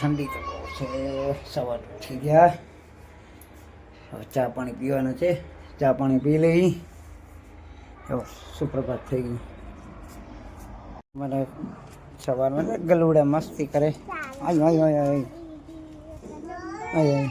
ઠંડી તો બહુ છે. સવાર ઉઠી ગયા. હવે ચા પાણી પીવાના છે. ચા પાણી પી લઈ. જો સુપ્રભાત થઈ ગયું મને સવારમાં ગલુડા મસ્તી કરે. આય આય આય આય. આય આય.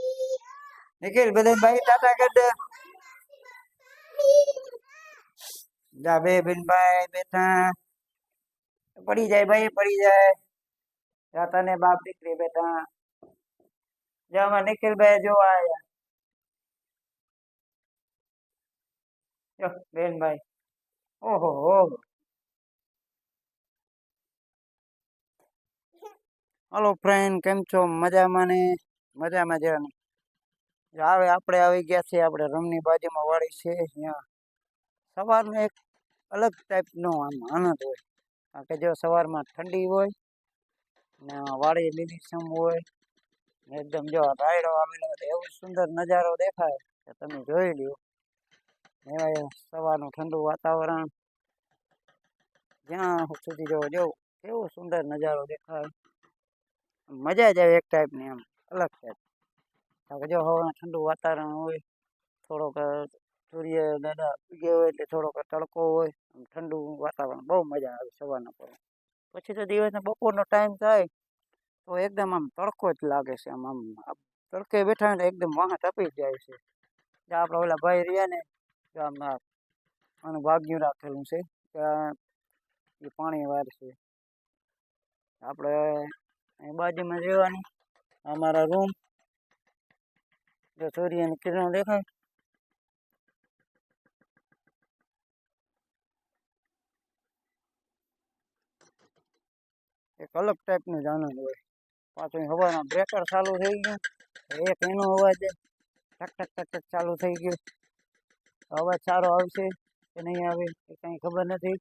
લે નિખિલ બધા ભાઈ ટાટા કર દે જા બે બેન ભાઈ બેઠા પડી જાય ભાઈ પડી જાય જા તને બાપ દીકરી બેઠા જા માં નિખિલ ભાઈ જો આયા જો બેન ભાઈ ઓહો હો હલો ફ્રેન્ડ કેમ છો મજામાં ને મજામાં જવાની હવે આપણે આવી ગયા છીએ, આપણે રમની બાજુમાં વાળી છે ત્યાં સવારનો એક અલગ ટાઈપનો આમ આનંદ હોય. કારણ કે જો સવારમાં ઠંડી હોય, ને વાડી લીલીછમ હોય એકદમ જો રાયડો આવેલો હોય એવો સુંદર નજારો દેખાય કે તમે જોઈ લ્યો. એવા સવારનું ઠંડુ વાતાવરણ. જ્યાં સુધી જો જો, કેવો સુંદર નજારો દેખાય. મજા જ આવે એક ટાઈપની આમ. અલગ છે. કારણ કે જો હવાનું ઠંડુ વાતાવરણ હોય, થોડોક સૂર્ય દાદા ઉગ્યો હોય એટલે થોડોક તડકો હોય ઠંડુ વાતાવરણ બહુ મજા આવે સવારના પર પછી તો દિવસને બપોરનો ટાઈમ થાય, તો એકદમ આમ તડકો જ લાગે છે આમ આમ તડકે બેઠા ને એકદમ વાહ તપી જાય છે. આપણા ઓલા ભાઈ રહ્યા ને આમ આનું વાગ્યું રાખેલું છે ત્યાં એ પાણી વાર છે. આપણે અહીં બાજુમાં રહેવાની અમારા રૂમ જો સૂર્યની કિરણો દેખાય એક અલગ ટાઈપનું જ આનંદ હોય પાછું હવાના બ્રેકર ચાલુ થઈ ગયું એક એનો અવાજ ટક ટક ટક ટક ચાલુ થઈ ગયું અવાજ સારો આવશે કે નહીં આવે એ કંઈ ખબર નથી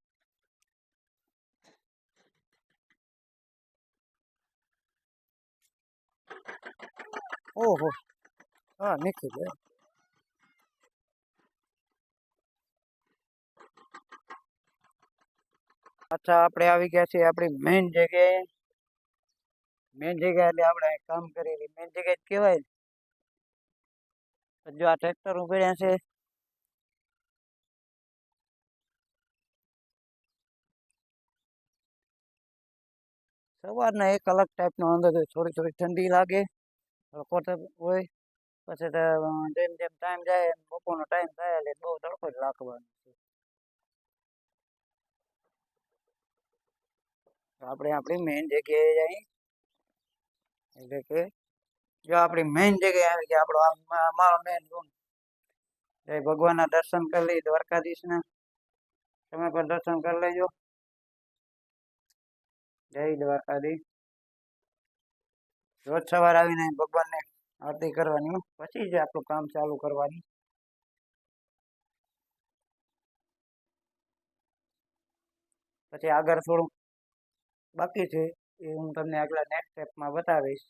ઓહો હા નીકળી ગયો અચ્છા આપણે આવી ગયા છીએ આપણી મેઇન જગ્યાએ મેઇન જગ્યા એટલે આપણે કામ કરેલી મેઇન જગ્યા જ કહેવાય ને. તો જો આ ટ્રેક્ટર ઉભર્યા છે સવારના એક અલગ ટાઈપનો અંદર હોય થોડી થોડી ઠંડી લાગે કોટર હોય? પછી તો જેમ જેમ ટાઈમ જાય બપોરનો ટાઈમ થાય એટલે બહુ તડકો જ લાગવાનો છે. આપણે આપણી મેઇન જગ્યાએ જઈ. એટલે કે જો આપણી મેઇન જગ્યાએ આવી ગયા આપણો અમારો મેઇન રૂમ જય ભગવાનના દર્શન કરી લઈ દ્વારકાધીશના. તમે પણ દર્શન કરી લેજો. જય દ્વારકાધીશ. રોજ સવાર આવીને ભગવાનને આરતી કરવાની. પછી જ આપણું કામ ચાલુ કરવાની પછી આગળ થોડું બાકી છે એ હું તમને આગલા નેક્સ્ટ સ્ટેપમાં બતાવીશ